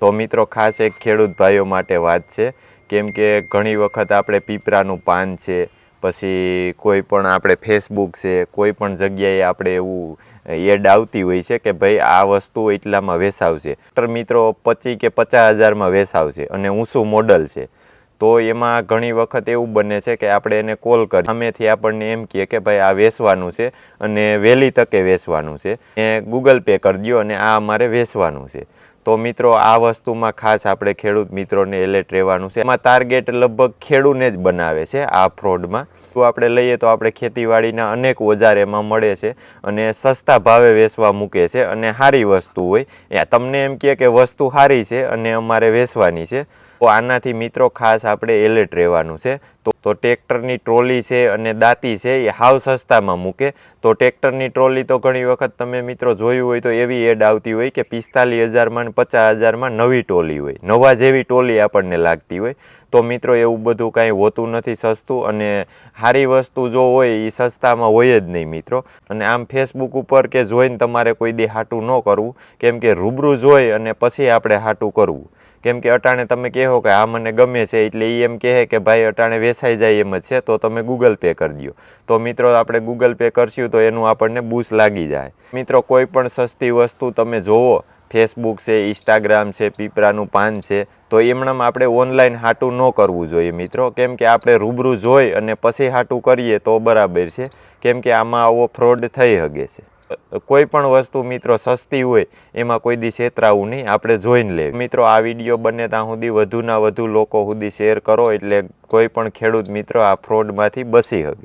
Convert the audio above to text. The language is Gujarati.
તો મિત્રો, ખાસ એક ખેડૂત ભાઈઓ માટે વાત છે. કેમ કે ઘણી વખત આપણે પીપરાનું પાન છે, પછી કોઈ પણ આપણે ફેસબુક છે, કોઈ પણ જગ્યાએ આપણે એવું એડ આવતી હોય છે કે ભાઈ, આ વસ્તુ એટલામાં વેસાવશે તો મિત્રો પચીસ કે પચાસ હજારમાં વેસાવશે અને ઊંચું મોડલ છે. તો એમાં ઘણી વખત એવું બને છે કે આપણે એને કોલ કરી, સામેથી આપણને એમ કહે કે ભાઈ, આ વેચવાનું છે અને વહેલી તકે વેચવાનું છે. એ ગૂગલ પે કરી દો અને આ અમારે વેચવાનું છે. તો મિત્રો, આ વસ્તુમાં ખાસ આપણે ખેડૂત મિત્રોને એલર્ટ રહેવાનું છે. એમાં ટાર્ગેટ લગભગ ખેડૂને જ બનાવે છે આ ફ્રોડમાં તો આપણે લઈએ તો આપણે ખેતીવાડીના અનેક ઓજાર એમાં મળે છે અને સસ્તા ભાવે વેચવા મૂકે છે અને સારી વસ્તુ હોય. તમને એમ કહે કે વસ્તુ સારી છે અને અમારે વેચવાની છે. તો આનાથી મિત્રો ખાસ આપણે એલર્ટ રહેવાનું છે. તો તો ટ્રેક્ટરની ટ્રોલી છે અને દાંતી છે, એ હાવ સસ્તામાં મૂકે. તો ટ્રેક્ટરની ટ્રોલી તો ઘણી વખત તમે મિત્રો જોયું હોય તો એવી એડ આવતી હોય કે પિસ્તાલીસ હજારમાં ને પચાસ હજારમાં નવી ટોલી હોય. નવા જેવી ટોલી આપણને લાગતી હોય. તો મિત્રો એવું બધું કાંઈ હોતું નથી સસ્તું અને સારી વસ્તુ જો હોય એ સસ્તામાં હોય જ નહીં મિત્રો. અને આમ ફેસબુક ઉપર કે જોઈને તમારે કોઈ દી હાટું ન કરવું. કેમ કે રૂબરૂ જોઈ અને પછી આપણે હાટું કરવું. કેમ કે અટાણે તમે કહો કે આ મને ગમે છે, એટલે એ એમ કહે કે ભાઈ અટાણે વેચાઈ જાય એમ જ છે, તો તમે ગૂગલ પે કરી દો તો મિત્રો, આપણે ગૂગલ પે કરશું તો એનું આપણને બૂસ લાગી જાય. મિત્રો, કોઈ પણ સસ્તી વસ્તુ તમે જોવો ફેસબુક છે ઇન્સ્ટાગ્રામ છે, પીપરાનું પાન છે, તો એમણામાં આપણે ઓનલાઈન હાટું ન કરવું જોઈએ મિત્રો. કેમ કે આપણે રૂબરૂ જોઈ અને પછી હાટું કરીએ તો બરાબર છે. કેમ કે આમાં આવો ફ્રોડ થઈ શકે છે. કોઈ પણ વસ્તુ મિત્રો સસ્તી હોય, એમાં કોઈ દી છેતરાવું નહીં, આપણે જોઈને લે મિત્રો, આ વીડિયો બને ત્યાં સુધી વધુના વધુ લોકો સુધી શેર કરો, એટલે કોઈ પણ ખેડૂત મિત્રો આ ફ્રોડમાંથી બસી શકે.